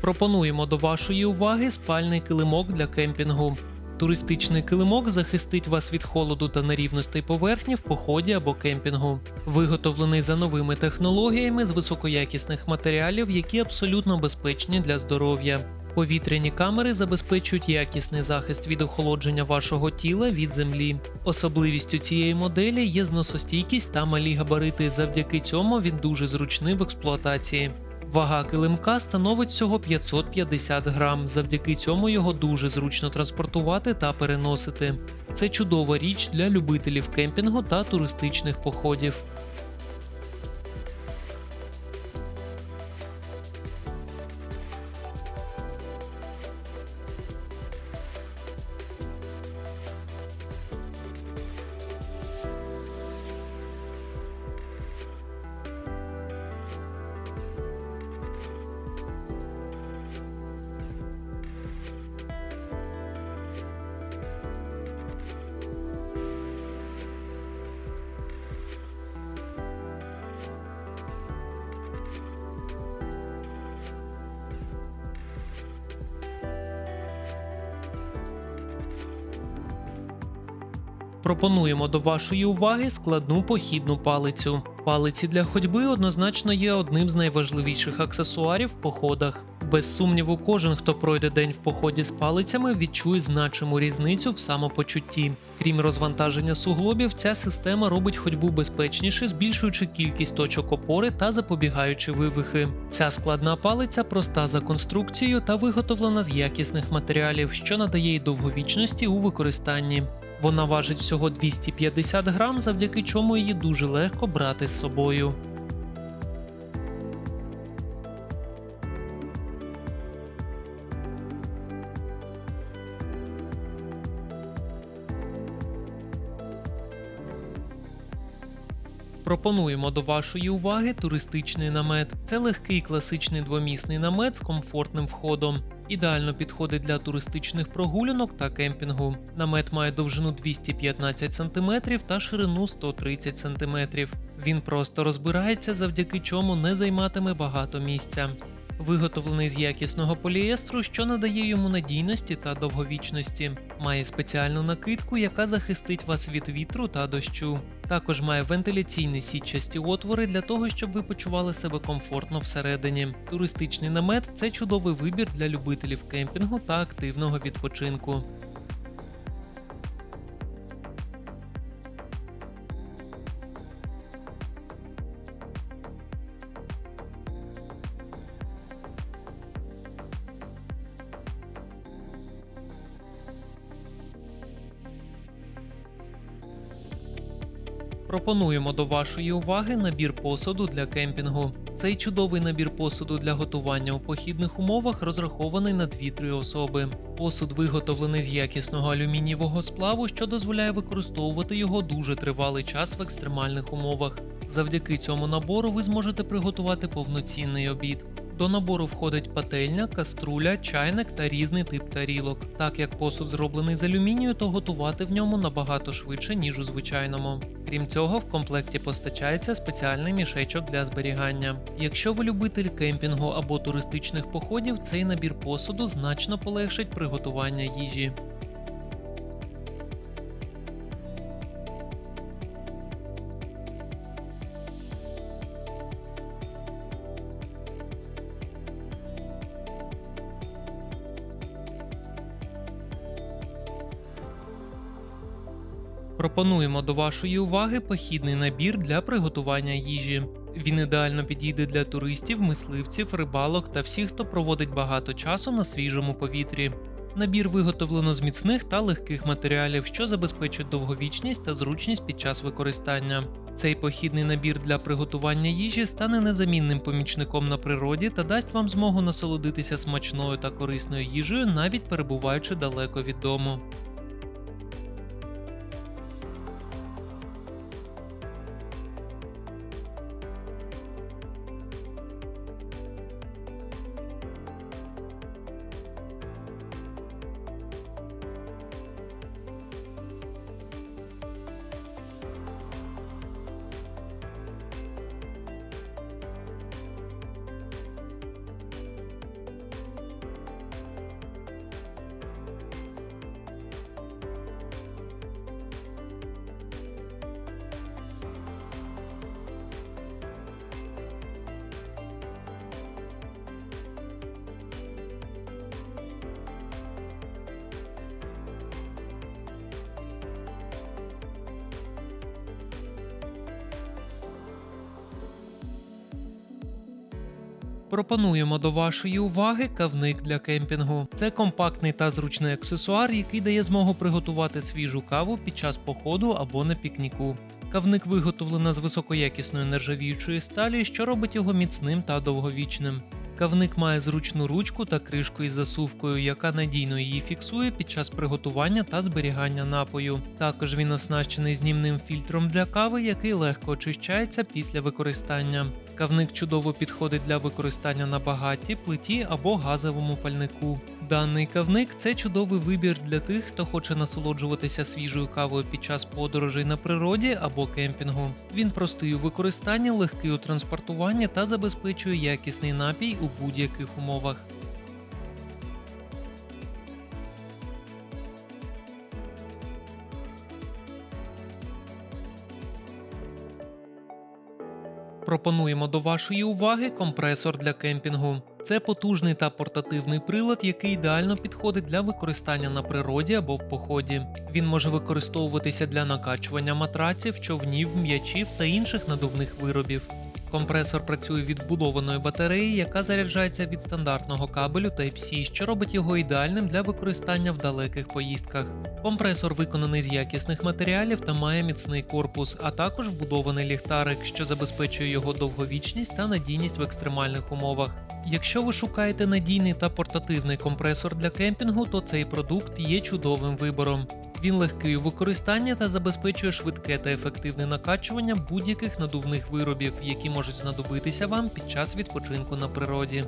Пропонуємо до вашої уваги спальний килимок для кемпінгу. Туристичний килимок захистить вас від холоду та нерівностей поверхні в поході або кемпінгу. Виготовлений за новими технологіями з високоякісних матеріалів, які абсолютно безпечні для здоров'я. Повітряні камери забезпечують якісний захист від охолодження вашого тіла від землі. Особливістю цієї моделі є зносостійкість та малі габарити. Завдяки цьому він дуже зручний в експлуатації. Вага килимка становить всього 550 грам. Завдяки цьому його дуже зручно транспортувати та переносити. Це чудова річ для любителів кемпінгу та туристичних походів. Пропонуємо до вашої уваги складну похідну палицю. Палиці для ходьби однозначно є одним з найважливіших аксесуарів в походах. Без сумніву, кожен, хто пройде день в поході з палицями, відчує значиму різницю в самопочутті. Крім розвантаження суглобів, ця система робить ходьбу безпечніше, збільшуючи кількість точок опори та запобігаючи вивихи. Ця складна палиця проста за конструкцією та виготовлена з якісних матеріалів, що надає їй довговічності у використанні. Вона важить всього 250 грам, завдяки чому її дуже легко брати з собою. Пропонуємо до вашої уваги туристичний намет. Це легкий класичний двомісний намет з комфортним входом. Ідеально підходить для туристичних прогулянок та кемпінгу. Намет має довжину 215 см та ширину 130 см. Він просто розбирається, завдяки чому не займатиме багато місця. Виготовлений з якісного поліестру, що надає йому надійності та довговічності. Має спеціальну накидку, яка захистить вас від вітру та дощу. Також має вентиляційні сітчасті отвори для того, щоб ви почували себе комфортно всередині. Туристичний намет це чудовий вибір для любителів кемпінгу та активного відпочинку. Пропонуємо до вашої уваги набір посуду для кемпінгу. Цей чудовий набір посуду для готування у похідних умовах розрахований на 2-3 особи. Посуд виготовлений з якісного алюмінієвого сплаву, що дозволяє використовувати його дуже тривалий час в екстремальних умовах. Завдяки цьому набору ви зможете приготувати повноцінний обід. До набору входить пательня, каструля, чайник та різний тип тарілок. Так як посуд зроблений з алюмінію, то готувати в ньому набагато швидше, ніж у звичайному. Крім цього, в комплекті постачається спеціальний мішечок для зберігання. Якщо ви любитель кемпінгу або туристичних походів, цей набір посуду значно полегшить приготування їжі. Пропонуємо до вашої уваги похідний набір для приготування їжі. Він ідеально підійде для туристів, мисливців, рибалок та всіх, хто проводить багато часу на свіжому повітрі. Набір виготовлено з міцних та легких матеріалів, що забезпечують довговічність та зручність під час використання. Цей похідний набір для приготування їжі стане незамінним помічником на природі та дасть вам змогу насолодитися смачною та корисною їжею, навіть перебуваючи далеко від дому. Пропонуємо до вашої уваги кавник для кемпінгу. Це компактний та зручний аксесуар, який дає змогу приготувати свіжу каву під час походу або на пікніку. Кавник виготовлено з високоякісної нержавіючої сталі, що робить його міцним та довговічним. Кавник має зручну ручку та кришку із засувкою, яка надійно її фіксує під час приготування та зберігання напою. Також він оснащений знімним фільтром для кави, який легко очищається після використання. Кавник чудово підходить для використання на багаті, плиті або газовому пальнику. Даний кавник це чудовий вибір для тих, хто хоче насолоджуватися свіжою кавою під час подорожей на природі або кемпінгу. Він простий у використанні, легкий у транспортуванні та забезпечує якісний напій у будь-яких умовах. Пропонуємо до вашої уваги компресор для кемпінгу. Це потужний та портативний прилад, який ідеально підходить для використання на природі або в поході. Він може використовуватися для накачування матраців, човнів, м'ячів та інших надувних виробів. Компресор працює від вбудованої батареї, яка заряджається від стандартного кабелю Type-C, що робить його ідеальним для використання в далеких поїздках. Компресор виконаний з якісних матеріалів та має міцний корпус, а також вбудований ліхтарик, що забезпечує його довговічність та надійність в екстремальних умовах. Якщо ви шукаєте надійний та портативний компресор для кемпінгу, то цей продукт є чудовим вибором. Він легкий у використанні та забезпечує швидке та ефективне накачування будь-яких надувних виробів, які можуть знадобитися вам під час відпочинку на природі.